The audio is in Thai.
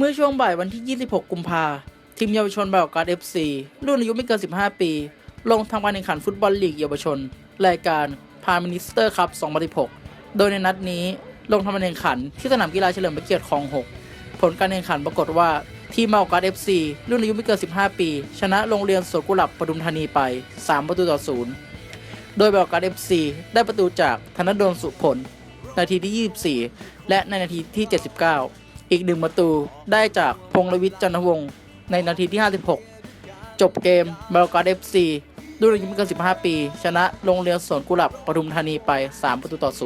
เมื่อช่วงบ่ายวันที่ 26 กุมภาทีมเยาวชนบาการ์ด FC รุ่นอายุไม่เกิน 15 ปี ลงทำการแข่งขันฟุตบอลลีกเยาวชน รายการพามินิสเตอร์คัพ2016 โดยในนัดนี้ลงทำการแข่งขันที่สนามกีฬาเฉลิมพระเกียรติคลอง 6 ผลการแข่งขันปรากฏว่าทีมบาการ์ด FC รุ่นอายุไม่เกิน 15 ปี ชนะโรงเรียนสวนกุหลาบปทุมธานีไป 3 ประตูต่อ 0 โดยบาการ์ด FC ได้ประตูจากธนดลสุผล นาทีที่ 24 และในนาทีที่ 79 อีกหนึ่งประตูได้จากพงษ์วิทย์จันทวงศ์ในนาทีที่ 56 จบเกมบรากาเอฟซีด้วยอายุไม่เกิน 15 ปี ชนะโรงเรียนสวนกุหลาบปทุมธานีไป 3 ประตูต่อ 0